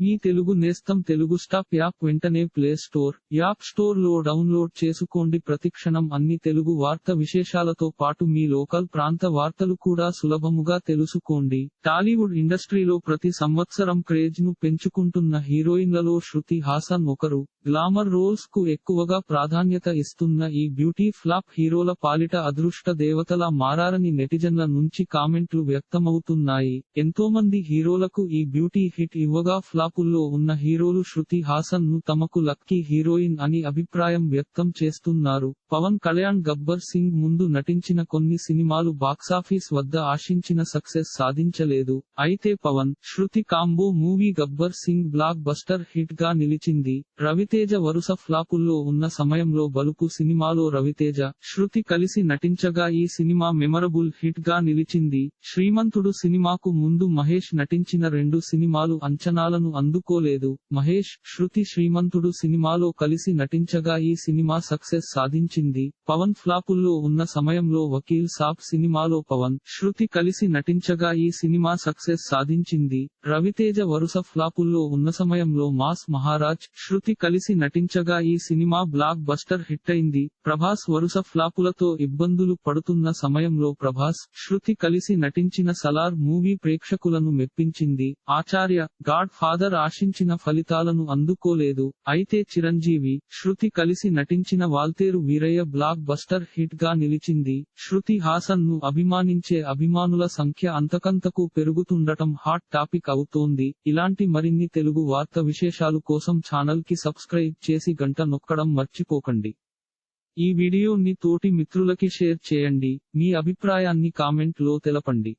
మీ తెలుగు నేస్తం Telugu stop app వెంటనే play store app స్టోర్లో డౌన్లోడ్ చేసుకోండి. ప్రతిక్షణం అన్ని తెలుగు వార్త విశేషాలతో పాటు మీ లోకల్ ప్రాంత వార్తలు కూడా సులభముగా తెలుసుకోండి. టాలీవుడ్ ఇండస్ట్రీలో ప్రతి సంవత్సరం క్రేజ్ను పెంచుకుంటున్న హీరోయిన్లలో శృతి హాసన్ ఒకరు. గ్లామర్ రోల్స్కు ఎక్కువగా ప్రాధాన్యత ఇస్తున్న ఈ బ్యూటీ ఫ్లాప్ హీరోల పాలిట అదృష్ట దేవతలా మారారని నెటిజన్ల నుంచి కామెంట్లు వ్యక్తమవుతున్నాయి. ఎంతోమంది హీరోలకు ఈ బ్యూటీ హిట్ ఇవ్వగా ఫ్లాపుల్లో ఉన్న హీరోలు శృతి హాసన్ను తమకు లక్కీ హీరోయిన్ అని అభిప్రాయం వ్యక్తం చేస్తున్నారు. పవన్ కళ్యాణ్ గబ్బర్ సింగ్ ముందు నటించిన కొన్ని సినిమాలు బాక్సాఫీస్ వద్ద ఆశించిన సక్సెస్ సాధించలేదు. అయితే Pawan Shruti combo movie Gabbar Singh blockbuster హిట్గా నిలిచింది. రవితేజ వరుస ఫ్లాపుల్లో ఉన్న సమయంలో బలుపు సినిమాలో రవితేజ శృతి కలిసి నటించగా ఈ సినిమా మెమరబుల్ హిట్గా నిలిచింది. శ్రీమంతుడు సినిమాకు ముందు మహేష్ నటించిన రెండు సినిమాలు అంచనాలను అందుకోలేదు. మహేష్ శృతి శ్రీమంతుడు సినిమాలో కలిసి నటించగా ఈ సినిమా సక్సెస్ సాధించింది. పవన్ ఫ్లాపుల్లో ఉన్న సమయంలో వకీల్ సాబ్ సినిమాలో పవన్ శృతి కలిసి నటించగా ఈ సినిమా సక్సెస్ సాధించింది. రవితేజ వరుస ఫ్లాపుల్లో ఉన్న సమయంలో మాస్ మహారాజ్ శృతి కలిసి నటించగా ఈ సినిమా బ్లాక్ బస్టర్ హిట్ అయింది. ప్రభాస్ వరుస ఫ్లాపులతో ఇబ్బందులు పడుతున్న సమయంలో ప్రభాస్ శృతి కలిసి నటించిన సలార్ మూవీ ప్రేక్షకులను మెప్పించింది. ఆచార్య గాడ్ ఫాదర్ ఆశించిన ఫలితాలను అందుకోలేదు. అయితే చిరంజీవి శృతి కలిసి నటించిన వాల్తేరు వీరయ్య బ్లాక్ బస్టర్ హిట్గా నిలిచింది. శృతి హాసన్ను అభిమానించే అభిమానుల సంఖ్య అంతకంతకు పెరుగుతుండటం హాట్ టాపిక్ అవుతోంది. ఇలాంటి మరిన్ని తెలుగు వార్త విశేషాలు కోసం ఛానల్కి సబ్స్క్రైబ్ చేసి గంట నొక్కడం మర్చిపోకండి. ఈ వీడియోని తోటి మిత్రులకి షేర్ చేయండి. మీ అభిప్రాయాన్ని కామెంట్లో తెలపండి.